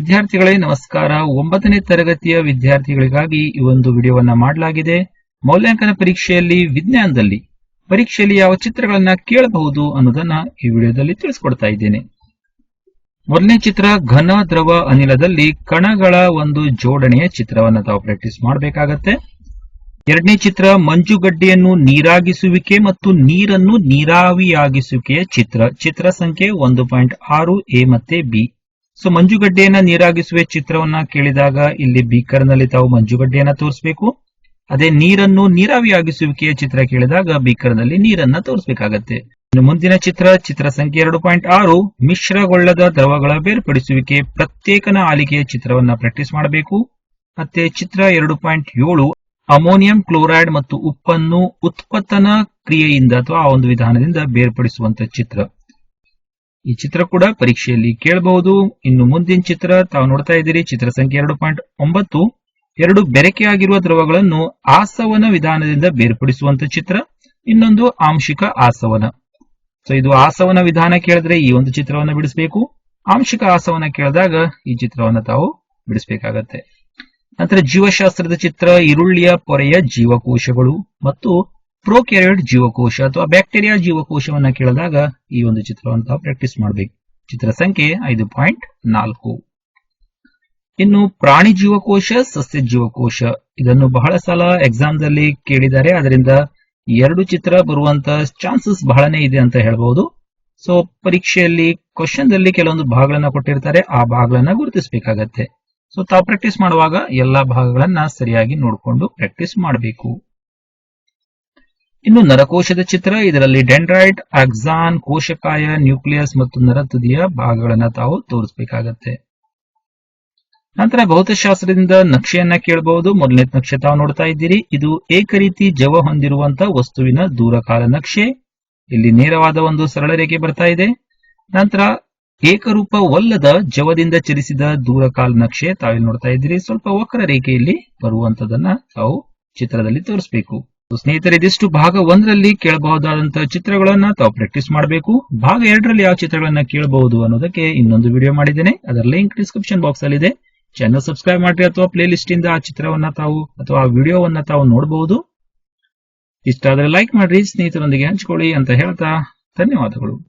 ವಿದ್ಯಾರ್ಥಿಗಳೇ, ನಮಸ್ಕಾರ. ಒಂಬತ್ತನೇ ತರಗತಿಯ ವಿದ್ಯಾರ್ಥಿಗಳಿಗಾಗಿ ಈ ಒಂದು ವಿಡಿಯೋವನ್ನ ಮಾಡಲಾಗಿದೆ. ಮೌಲ್ಯಾಂಕನ ಪರೀಕ್ಷೆಯಲ್ಲಿ ವಿಜ್ಞಾನದಲ್ಲಿ ಪರೀಕ್ಷೆಯಲ್ಲಿ ಯಾವ ಚಿತ್ರಗಳನ್ನ ಕೇಳಬಹುದು ಅನ್ನೋದನ್ನ ಈ ವಿಡಿಯೋದಲ್ಲಿ ತಿಳಿಸ್ಕೊಡ್ತಾ ಇದ್ದೇನೆ. ಮೊದಲನೇ ಚಿತ್ರ, ಘನ ದ್ರವ ಅನಿಲದಲ್ಲಿ ಕಣಗಳ ಒಂದು ಜೋಡಣೆಯ ಚಿತ್ರವನ್ನು ತಾವು ಪ್ರಾಕ್ಟೀಸ್ ಮಾಡಬೇಕಾಗತ್ತೆ. ಎರಡನೇ ಚಿತ್ರ, ಮಂಜುಗಡ್ಡೆಯನ್ನು ನೀರಾಗಿಸುವಿಕೆ ಮತ್ತು ನೀರನ್ನು ನೀರಾವಿಯಾಗಿಸುವಿಕೆಯ ಚಿತ್ರ. ಚಿತ್ರ ಸಂಖ್ಯೆ ಒಂದು ಪಾಯಿಂಟ್ ಆರು ಎ ಮತ್ತೆ ಬಿ. ಸೊ ಮಂಜುಗಡ್ಡೆಯನ್ನ ನೀರಾಗಿಸುವ ಚಿತ್ರವನ್ನ ಕೇಳಿದಾಗ ಇಲ್ಲಿ ಬೀಕರ್ನಲ್ಲಿ ತಾವು ಮಂಜುಗಡ್ಡೆಯನ್ನ ತೋರಿಸಬೇಕು. ಅದೇ ನೀರನ್ನು ನೀರಾವಿಯಾಗಿಸುವಿಕೆಯ ಚಿತ್ರ ಕೇಳಿದಾಗ ಬೀಕರ್ನಲ್ಲಿ ನೀರನ್ನ ತೋರಿಸಬೇಕಾಗತ್ತೆ. ಇನ್ನು ಮುಂದಿನ ಚಿತ್ರ ಚಿತ್ರ ಸಂಖ್ಯೆ ಎರಡು ಪಾಯಿಂಟ್ ಆರು, ಮಿಶ್ರಗೊಳ್ಳದ ದ್ರವಗಳ ಬೇರ್ಪಡಿಸುವಿಕೆ ಪ್ರತ್ಯೇಕನ ಆಲಿಕೆಯ ಚಿತ್ರವನ್ನ ಪ್ರಾಕ್ಟೀಸ್ ಮಾಡಬೇಕು. ಮತ್ತೆ ಚಿತ್ರ ಎರಡು ಪಾಯಿಂಟ್ ಏಳು, ಅಮೋನಿಯಂ ಕ್ಲೋರೈಡ್ ಮತ್ತು ಉಪ್ಪನ್ನು ಉತ್ಪತ್ತನ ಕ್ರಿಯೆಯಿಂದ ಅಥವಾ ಆ ಒಂದು ವಿಧಾನದಿಂದ ಬೇರ್ಪಡಿಸುವಂತ ಚಿತ್ರ. ಈ ಚಿತ್ರ ಕೂಡ ಪರೀಕ್ಷೆಯಲ್ಲಿ ಕೇಳಬಹುದು. ಇನ್ನು ಮುಂದಿನ ಚಿತ್ರ ತಾವು ನೋಡ್ತಾ ಇದ್ದೀರಿ. ಚಿತ್ರ ಸಂಖ್ಯೆ ಎರಡು ಪಾಯಿಂಟ್ ಒಂಬತ್ತು. ಎರಡು ಬೆರಕೆಯಾಗಿರುವ ದ್ರವಗಳನ್ನು ಆಸವನ ವಿಧಾನದಿಂದ ಬೇರ್ಪಡಿಸುವಂತ ಚಿತ್ರ. ಇನ್ನೊಂದು ಆಂಶಿಕ ಆಸವನ. ಸೊ ಇದು ಆಸವನ ವಿಧಾನ ಕೇಳಿದ್ರೆ ಈ ಒಂದು ಚಿತ್ರವನ್ನ ಬಿಡಿಸಬೇಕು. ಆಂಶಿಕ ಆಸವನ ಕೇಳಿದಾಗ ಈ ಚಿತ್ರವನ್ನ ತಾವು ಬಿಡಿಸಬೇಕಾಗತ್ತೆ. ನಂತರ ಜೀವಶಾಸ್ತ್ರದ ಚಿತ್ರ, ಈರುಳ್ಳಿಯ ಪೊರೆಯ ಜೀವಕೋಶಗಳು ಮತ್ತು ಪ್ರೋಕ್ಯಾರಿಯೋಟ್ ಜೀವಕೋಶ ಅಥವಾ ಬ್ಯಾಕ್ಟೀರಿಯಾ ಜೀವಕೋಶವನ್ನ ಕೇಳಿದಾಗ ಈ ಒಂದು ಚಿತ್ರವನ್ನು ಪ್ರಾಕ್ಟೀಸ್ ಮಾಡಬೇಕು. ಚಿತ್ರ ಸಂಖ್ಯೆ ಐದು ಪಾಯಿಂಟ್ ನಾಲ್ಕು. ಇನ್ನು ಪ್ರಾಣಿ ಜೀವಕೋಶ, ಸಸ್ಯ ಜೀವಕೋಶ, ಇದನ್ನು ಬಹಳ ಸಲ ಎಕ್ಸಾಮ್ ದಲ್ಲಿ ಕೇಳಿದ್ದಾರೆ. ಅದರಿಂದ ಎರಡು ಚಿತ್ರ ಬರುವಂತ ಚಾನ್ಸಸ್ ಬಹಳನೇ ಇದೆ ಅಂತ ಹೇಳ್ಬಹುದು ಸೊ ಪರೀಕ್ಷೆಯಲ್ಲಿ ಕ್ವಶನ್ ದಲ್ಲಿ ಕೆಲವೊಂದು ಭಾಗಗಳನ್ನ ಕೊಟ್ಟಿರ್ತಾರೆ. ಆ ಭಾಗಗಳನ್ನ ಗುರುತಿಸಬೇಕಾಗತ್ತೆ. ಸೊ ತಾವು ಪ್ರಾಕ್ಟೀಸ್ ಮಾಡುವಾಗ ಎಲ್ಲಾ ಭಾಗಗಳನ್ನ ಸರಿಯಾಗಿ ನೋಡಿಕೊಂಡು ಪ್ರಾಕ್ಟೀಸ್ ಮಾಡಬೇಕು. ಇನ್ನು ನರಕೋಶದ ಚಿತ್ರ, ಇದರಲ್ಲಿ ಡೆಂಡ್ರೈಟ್ ಆಕ್ಸಾನ್ ಕೋಶಕಾಯ, ನ್ಯೂಕ್ಲಿಯಸ್ ಮತ್ತು ನರತುದಿಯ ಭಾಗಗಳನ್ನ ತಾವು ತೋರಿಸಬೇಕಾಗತ್ತೆ. ನಂತರ ಭೌತಶಾಸ್ತ್ರದಿಂದ ನಕ್ಷೆಯನ್ನ ಕೇಳಬಹುದು ಮೊದಲನೇ ನಕ್ಷೆ ತಾವು ನೋಡ್ತಾ ಇದ್ದೀರಿ. ಇದು ಏಕರೀತಿ ಜವ ಹೊಂದಿರುವಂತಹ ವಸ್ತುವಿನ ದೂರಕಾಲ ನಕ್ಷೆ. ಇಲ್ಲಿ ನೇರವಾದ ಒಂದು ಸರಳ ರೇಖೆ ಬರ್ತಾ ಇದೆ. ನಂತರ ಏಕರೂಪವಲ್ಲದ ಜವದಿಂದ ಚಲಿಸಿದ ದೂರಕಾಲ ನಕ್ಷೆ ತಾವಿಲ್ಲಿ ನೋಡ್ತಾ ಇದ್ದೀರಿ. ಸ್ವಲ್ಪ ವಕ್ರ ರೇಖೆಯಲ್ಲಿ ಬರುವಂತದನ್ನ ತಾವು ಚಿತ್ರದಲ್ಲಿ ತೋರಿಸಬೇಕು. ಸ್ನೇಹಿತರೆ ಇದಿಷ್ಟು ಭಾಗ ಒಂದರಲ್ಲಿ ಕೇಳಬಹುದಾದಂತಹ ಚಿತ್ರಗಳನ್ನ ತಾವು ಪ್ರಾಕ್ಟೀಸ್ ಮಾಡಬೇಕು. ಭಾಗ ಎರಡರಲ್ಲಿ ಯಾವ ಚಿತ್ರಗಳನ್ನ ಕೇಳಬಹುದು ಅನ್ನೋದಕ್ಕೆ ಇನ್ನೊಂದು ವಿಡಿಯೋ ಮಾಡಿದ್ದೇನೆ. ಅದರ ಲಿಂಕ್ ಡಿಸ್ಕ್ರಿಪ್ಷನ್ ಬಾಕ್ಸ್ ಅಲ್ಲಿ ಇದೆ ಚಾನಲ್ ಸಬ್ಸ್ಕ್ರೈಬ್ ಮಾಡಿ ಅಥವಾ ಪ್ಲೇ ಲಿಸ್ಟ್ ಇಂದ ಆ ಚಿತ್ರವನ್ನ ತಾವು ಅಥವಾ ಆ ವಿಡಿಯೋವನ್ನ ತಾವು ನೋಡಬಹುದು. ಇಷ್ಟ ಆದ್ರೆ ಲೈಕ್ ಮಾಡ್ರಿ, ಸ್ನೇಹಿತರೊಂದಿಗೆ ಹಂಚಿಕೊಳ್ಳಿ ಅಂತ ಹೇಳ್ತಾ ಧನ್ಯವಾದಗಳು.